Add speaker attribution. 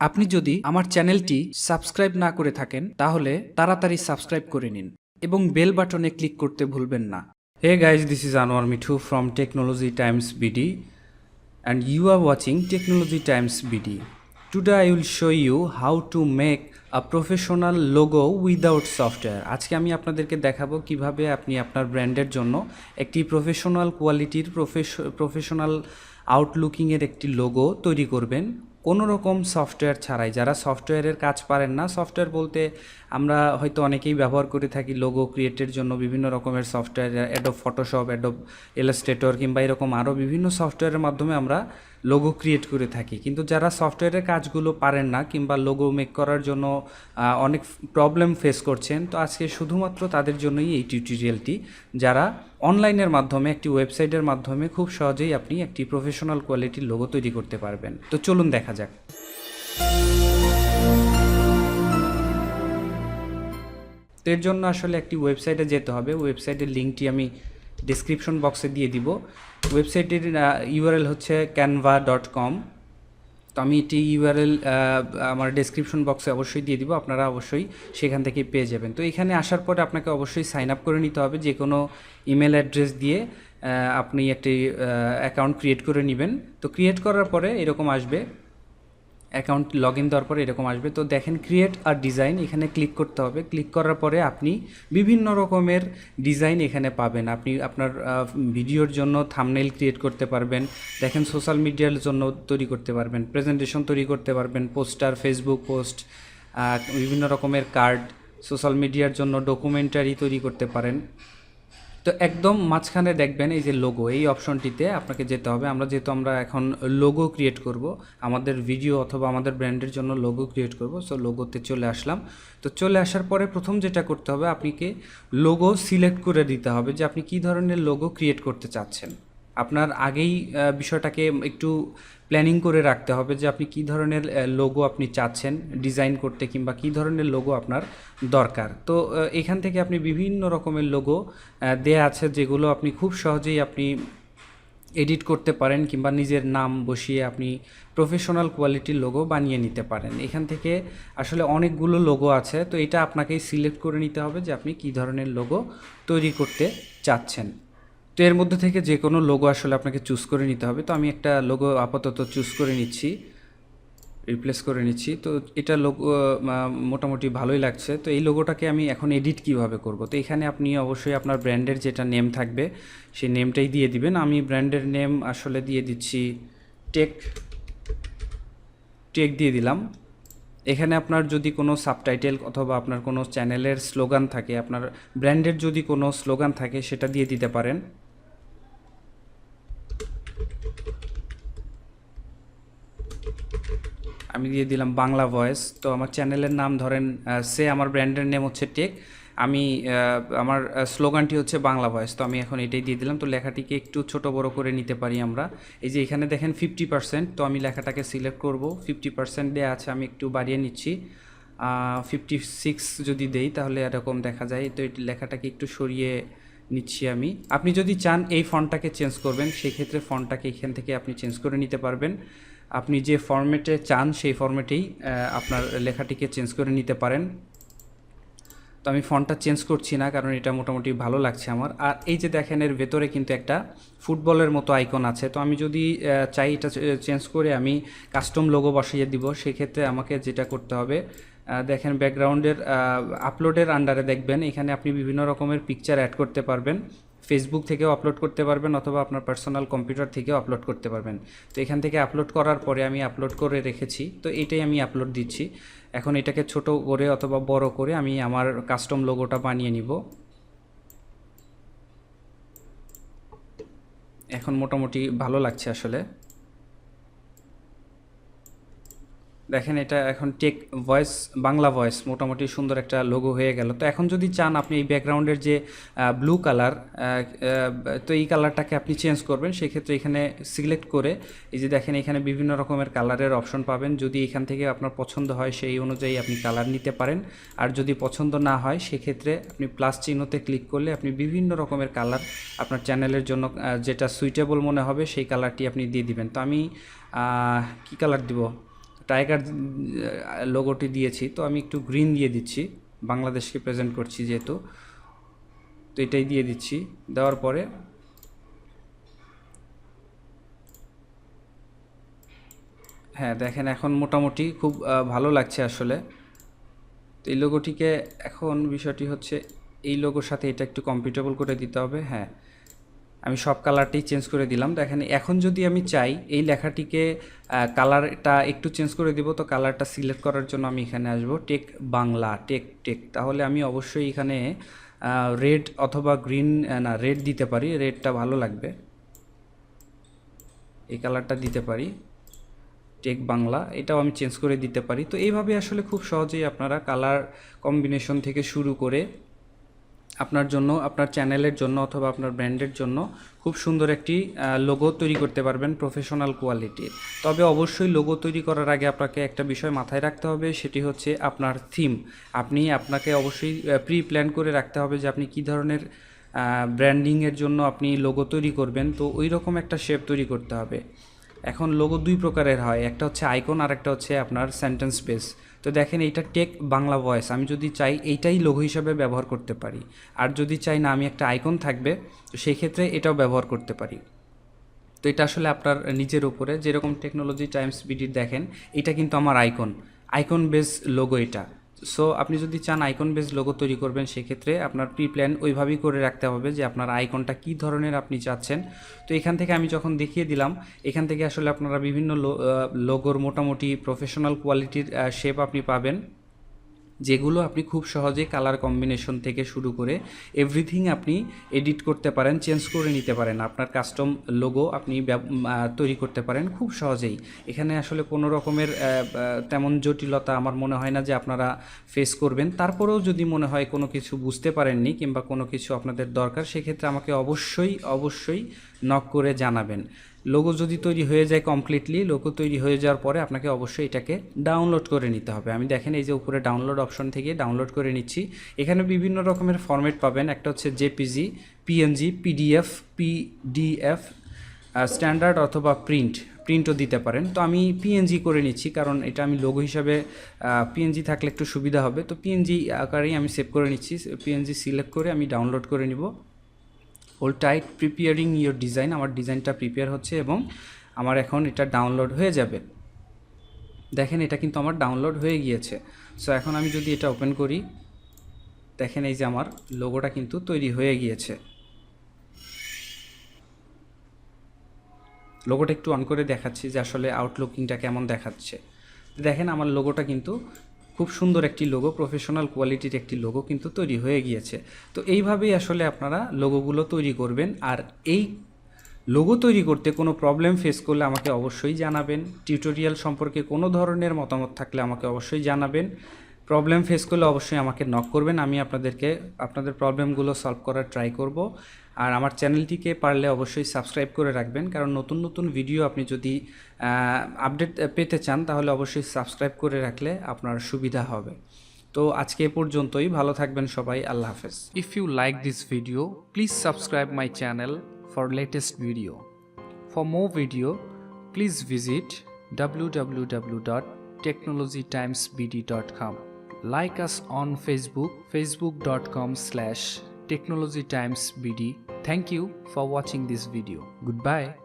Speaker 1: আপনি যদি আমার চ্যানেলটি সাবস্ক্রাইব না করে থাকেন, তাহলে তাড়াতাড়ি সাবস্ক্রাইব করে নিন এবং বেল বাটনে ক্লিক করতে ভুলবেন না hey guys this is Anwar Mithu from Technology Times BD and you are watching Technology Times BD. Today I will show you how to make a professional logo without software. আজকে আমি আপনাদেরকে দেখাবো কীভাবে আপনি আপনার ব্র্যান্ডের জন্য একটি প্রফেশনাল কোয়ালিটির প্রফেশনাল আউটলুকিংয়ের একটি লোগো তৈরি করবেন কোনো রকম সফটওয়্যার ছাড়াই, যারা সফটওয়্যারের কাজ পারেন না সফটওয়্যার বলতে আমরা হয়তো অনেকেই ব্যবহার করে থাকি লোগো ক্রিয়েটের জন্য বিভিন্ন রকমের software Adobe Photoshop Adobe Illustrator কিংবা এরকম আরও বিভিন্ন সফটওয়্যারের মাধ্যমে আমরা লোগো ক্রিয়েট করে থাকি। কিন্তু যারা সফটওয়্যারের কাজগুলো পারেন না কিংবা লোগো মেক করার জন্য অনেক প্রবলেম ফেস করছেন, তো আজকে শুধুমাত্র তাদের জন্যই এই টিউটোরিয়ালটি যারা অনলাইনের মাধ্যমে, একটি ওয়েবসাইটের মাধ্যমে খুব সহজেই আপনি একটি প্রফেশনাল কোয়ালিটির লোগো তৈরি করতে পারবেন। তো চলুন দেখা যাক। তো এর জন্য আসলে একটি ওয়েবসাইটে যেতে হবে। ওয়েবসাইটের লিঙ্কটি আমি ডিসক্রিপশন বক্সে দিয়ে দিব। ওয়েবসাইটের ইউআরএল হচ্ছে ক্যানভা ডট কম তো আমি এটি ইউআরএল আমার ডেসক্রিপশন বক্সে অবশ্যই দিয়ে দিব। আপনারা অবশ্যই সেখান থেকে পেয়ে যাবেন। তো এখানে আসার পরে আপনাকে অবশ্যই সাইন আপ করে নিতে হবে। যে কোনো ইমেল অ্যাড্রেস দিয়ে আপনি একটি অ্যাকাউন্ট ক্রিয়েট করে নেবেন। তো ক্রিয়েট করার পরে এরকম আসবে। অ্যাকাউন্ট লগ ইন দেওয়ার পরে এরকম আসবে। তো দেখেন ক্রিয়েট আর ডিজাইন এখানে ক্লিক করতে হবে। ক্লিক করার পরে আপনি বিভিন্ন রকমের ডিজাইন এখানে পাবেন। আপনি আপনার ভিডিওর জন্য থামনেল ক্রিয়েট করতে পারবেন। দেখেন সোশ্যাল মিডিয়ার জন্য তৈরি করতে পারবেন। প্রেজেন্টেশন তৈরি করতে পারবেন। পোস্টার ফেসবুক পোস্ট বিভিন্ন রকমের কার্ড সোশ্যাল মিডিয়ার জন্য ডকুমেন্টারি তৈরি করতে পারেন। তো একদম মাঝখানে দেখবেন এই যে লোগো এই অপশনটিতে আপনাকে যেতে হবে। আমরা যেহেতু আমরা এখন লোগো ক্রিয়েট করব, আমাদের ভিডিও অথবা আমাদের ব্র্যান্ডের জন্য লোগো ক্রিয়েট করব সো লোগোতে চলে আসলাম। তো চলে আসার পরে প্রথম যেটা করতে হবে, আপনাকে লোগো সিলেক্ট করে দিতে হবে যে আপনি কি ধরনের লোগো ক্রিয়েট করতে চাচ্ছেন। আপনার আগেই বিষয়টাকে একটু প্ল্যানিং করে রাখতে হবে যে আপনি কী ধরনের লোগো আপনি চাচ্ছেন ডিজাইন করতে কিংবা কী ধরনের লোগো আপনার দরকার। তো এখান থেকে আপনি বিভিন্ন রকমের লোগো দেয়া আছে যেগুলো আপনি খুব সহজেই আপনি এডিট করতে পারেন কিংবা নিজের নাম বসিয়ে আপনি প্রফেশনাল কোয়ালিটির লোগো বানিয়ে নিতে পারেন। এখান থেকে আসলে অনেকগুলো লোগো আছে, তো এটা আপনাকেই সিলেক্ট করে নিতে হবে যে আপনি কী ধরনের লোগো তৈরি করতে চাচ্ছেন। তো এর মধ্যে থেকে যে কোনো লোগো আসলে আপনাকে চুজ করে নিতে হবে। তো আমি একটা লোগো আপাতত চুজ করে নিচ্ছি রিপ্লেস করে নিচ্ছি। তো এটা লোগো মোটামুটি ভালোই লাগছে। তো এই লোগোটাকে আমি এখন এডিট কীভাবে করব? তো এখানে আপনি অবশ্যই আপনার ব্র্যান্ডের যেটা নেম থাকবে, সেই নেমটাই দিয়ে দিবেন। আমি ব্র্যান্ডের নেম আসলে দিয়ে দিচ্ছি টেক টেক দিয়ে দিলাম। এখানে আপনার যদি কোনো সাবটাইটেল অথবা আপনার কোনো চ্যানেলের স্লোগান থাকে, আপনার ব্র্যান্ডের যদি কোনো স্লোগান থাকে, সেটা দিয়ে দিতে পারেন। আমি দিয়ে দিলাম বাংলা ভয়েস। তো আমার চ্যানেলের নাম ধরেন সে আমার ব্র্যান্ডের নেম হচ্ছে টেক। আমি আমার স্লোগানটি হচ্ছে বাংলা ভয়েস। তো আমি এখন এটাই দিয়ে দিলাম। তো লেখাটিকে একটু ছোট বড় করে নিতে পারি আমরা। এই যে এখানে দেখেন ফিফটি পার্সেন্ট তো আমি লেখাটাকে সিলেক্ট করব। ফিফটি পার্সেন্ট দেওয়া আছে, আমি একটু বাড়িয়ে নিচ্ছি। ফিফটি সিক্স যদি দেই, তাহলে এরকম দেখা যায়। তো লেখাটাকে একটু সরিয়ে নিচ্ছি আমি। আপনি যদি চান এই ফন্টটাকে চেঞ্জ করবেন সেই ক্ষেত্রে ফন্টটাকে এখান থেকে আপনি চেঞ্জ করে নিতে পারবেন। আপনি যে ফরম্যাটে চান, সেই ফরম্যাটেই আপনার লেখাটিকে চেঞ্জ করে নিতে পারেন। তো আমি ফন্টটা চেঞ্জ করছি না, কারণ এটা মোটামুটি ভালো লাগছে আমার। আর এই যে দেখেন, এর ভেতরে কিন্তু একটা ফুটবলের মতো আইকন আছে। তো আমি যদি চাই এটা চেঞ্জ করে আমি কাস্টম লোগো বসিয়ে দিব, সেক্ষেত্রে আমাকে যেটা করতে হবে দেখেন ব্যাকগ্রাউন্ডের আপলোডের আন্ডারে দেখবেন, এখানে আপনি বিভিন্ন রকমের পিকচার অ্যাড করতে পারবেন। ফেসবুক থেকেও আপলোড করতে পারবেন অথবা আপনার পার্সোনাল কম্পিউটার থেকেও আপলোড করতে পারবেন। তো এখান থেকে আপলোড করার পরে আমি আপলোড করে রেখেছি, তো এটাই আমি আপলোড দিচ্ছি। এখন এটাকে ছোট করে অথবা বড় করে আমি আমার কাস্টম লোগোটা বানিয়ে নিব। এখন মোটামুটি ভালো লাগছে আসলে। দেখেন এটা এখন টেক ভয়েস, বাংলা ভয়েস, মোটামুটি সুন্দর একটা লোগো হয়ে গেল। তো এখন যদি চান আপনি এই ব্যাকগ্রাউন্ডের যে ব্লু কালার তো এই কালারটাকে আপনি চেঞ্জ করবেন, সেক্ষেত্রে এখানে সিলেক্ট করে এই যে দেখেন এখানে বিভিন্ন রকমের কালারের অপশন পাবেন। যদি এখান থেকে আপনার পছন্দ হয়, সেই অনুযায়ী আপনি কালার নিতে পারেন। আর যদি পছন্দ না হয়, সেক্ষেত্রে আপনি প্লাস চিহ্নতে ক্লিক করলে আপনি বিভিন্ন রকমের কালার আপনার চ্যানেলের জন্য যেটা সুইটেবল মনে হবে, সেই কালারটি আপনি দিয়ে দিবেন। তো আমি কি কালার দিব? টাইগার লোগোটি দিয়েছি, তো আমি একটু গ্রিন দিয়ে দিচ্ছি, বাংলাদেশকে প্রেজেন্ট করছি যেহেতু, তো এটাই দিয়ে দিচ্ছি, দেওয়ার পরে হ্যাঁ দেখেন এখন মোটামুটি খুব ভালো লাগছে আসলে, তো এই লোগোটিকে এখন বিষয়টি হচ্ছে, এই লোগোর সাথে এটা একটু কম্পিটেবল করে দিতে হবে হ্যাঁ আমি সব কালারটাই চেঞ্জ করে দিলাম। দেখেন, এখন যদি আমি চাই, এই লেখাটিকে কালারটা একটু চেঞ্জ করে দিব, তো কালারটা সিলেক্ট করার জন্য আমি এখানে আসব টেক বাংলা টেক টেক তাহলে আমি অবশ্যই এখানে রেড অথবা গ্রিন না রেড দিতে পারি। রেডটা ভালো লাগবে। এই কালারটা দিতে পারি। টেক বাংলা এটাও আমি চেঞ্জ করে দিতে পারি। তো এইভাবে আসলে খুব সহজেই আপনারা কালার কম্বিনেশন থেকে শুরু করে আপনার জন্য, আপনার চ্যানেলের জন্য অথবা আপনার ব্র্যান্ডের জন্য খুব সুন্দর একটি লোগো তৈরি করতে পারবেন প্রফেশনাল কোয়ালিটির তবে অবশ্যই লোগো তৈরি করার আগে আপনাকে একটা বিষয় মাথায় রাখতে হবে, সেটি হচ্ছে আপনার থিম আপনি আপনাকে অবশ্যই প্রি প্ল্যান করে রাখতে হবে যে আপনি কী ধরনের ব্র্যান্ডিংয়ের জন্য আপনি লোগো তৈরি করবেন। তো ওই রকম একটা শেপ তৈরি করতে হবে। এখন লোগো দুই প্রকারের হয়, একটা হচ্ছে আইকন আর একটা হচ্ছে আপনার সেন্টেন্স বেস তো দেখেন এইটা টেক বাংলা ভয়েস আমি যদি চাই এইটাই লোগো হিসাবে ব্যবহার করতে পারি। আর যদি চাই না, আমি একটা আইকন থাকবে, তো সেই ক্ষেত্রে এটাও ব্যবহার করতে পারি। তো এটা আসলে আপনার নিজের ওপরে যেরকম টেকনোলজি টাইমস বিডির দেখেন, এটা কিন্তু আমার আইকন আইকন বেস লোগো এটা। সো আপনি যদি চান আইকন বেস লোগো তৈরি করবেন, সেক্ষেত্রে আপনার প্রি প্ল্যান ওইভাবেই করে রাখতে হবে যে আপনার আইকনটা কি ধরনের আপনি চাচ্ছেন। তো এখান থেকে আমি যখন দেখিয়ে দিলাম, এখান থেকে আসলে আপনারা বিভিন্ন লোগোর মোটামুটি প্রফেশনাল কোয়ালিটির শেপ আপনি পাবেন। যেগুলো আপনি খুব সহজেই কালার কম্বিনেশন থেকে শুরু করে এভরিথিং আপনি এডিট করতে পারেন চেঞ্জ করে নিতে পারেন। আপনার কাস্টম লোগো আপনি তৈরি করতে পারেন খুব সহজেই। এখানে আসলে কোনো রকমের তেমন জটিলতা আমার মনে হয় না যে আপনারা ফেস করবেন। তারপরেও যদি মনে হয় কোনো কিছু বুঝতে পারেননি কিংবা কোনো কিছু আপনাদের দরকার, সেক্ষেত্রে আমাকে অবশ্যই অবশ্যই নক করে জানাবেন। লোগো যদি তৈরি হয়ে যায় কমপ্লিটলি লোগো তৈরি হয়ে যাওয়ার পরে আপনাকে অবশ্যই এটাকে ডাউনলোড করে নিতে হবে। আমি দেখেন এই যে উপরে ডাউনলোড অপশন থেকে ডাউনলোড করে নিচ্ছি। এখানে বিভিন্ন রকমের ফরম্যাট পাবেন। একটা হচ্ছে JPG PNG PDF PDF standard অথবা প্রিন্ট প্রিন্টও দিতে পারেন। তো আমি পিএনজি করে নিচ্ছি, কারণ এটা আমি লোগো হিসাবে পিএনজি থাকলে একটু সুবিধা হবে। তো পিএনজি আকারেই আমি সেভ করে নিচ্ছি। পিএনজি সিলেক্ট করে আমি ডাউনলোড করে নিব। Hold tight preparing your design আমার ডিজাইনটা প্রিপেয়ার হচ্ছে এবং আমার এখন এটা ডাউনলোড হয়ে যাবে। দেখেন, এটা কিন্তু আমার ডাউনলোড হয়ে গিয়েছে। সো এখন আমি যদি এটা ওপেন করি, দেখেন এই যে আমার লোগোটা কিন্তু তৈরি হয়ে গিয়েছে। লোগোটা একটু অন করে দেখাচ্ছি যে আসলে আউটলুকিংটা কেমন দেখাচ্ছে। দেখেন, আমার লোগোটা কিন্তু খুব সুন্দর একটি লোগো প্রফেশনাল কোয়ালিটির একটি লোগো কিন্তু তৈরি হয়ে গিয়েছে। তো এইভাবেই আসলে আপনারা লোগোগুলো তৈরি করবেন। আর এই লোগো তৈরি করতে কোনো প্রবলেম ফেস করলে আমাকে অবশ্যই জানাবেন। টিউটোরিয়াল সম্পর্কে কোনো ধরনের মতামত থাকলে আমাকে অবশ্যই জানাবেন। প্রবলেম ফেস করলে অবশ্যই আমাকে নক করবেন। আমি আপনাদেরকে আপনাদের প্রবলেমগুলো সলভ করার ট্রাই করব। আর আমার চ্যানেলটিকে পারলে অবশ্যই সাবস্ক্রাইব করে রাখবেন। কারণ নতুন নতুন ভিডিও আপনি যদি আপডেট পেতে চান তাহলে অবশ্যই সাবস্ক্রাইব করে রাখলে আপনার সুবিধা হবে। তো আজকে এ পর্যন্তই। ভালো থাকবেন সবাই। আল্লাহ হাফেজ। If you like this video please subscribe my channel for latest video For more video, please visit www.technologytimesbd.com. Like us on Facebook, facebook.com slash technologytimesbd. Thank you for watching this video. Goodbye.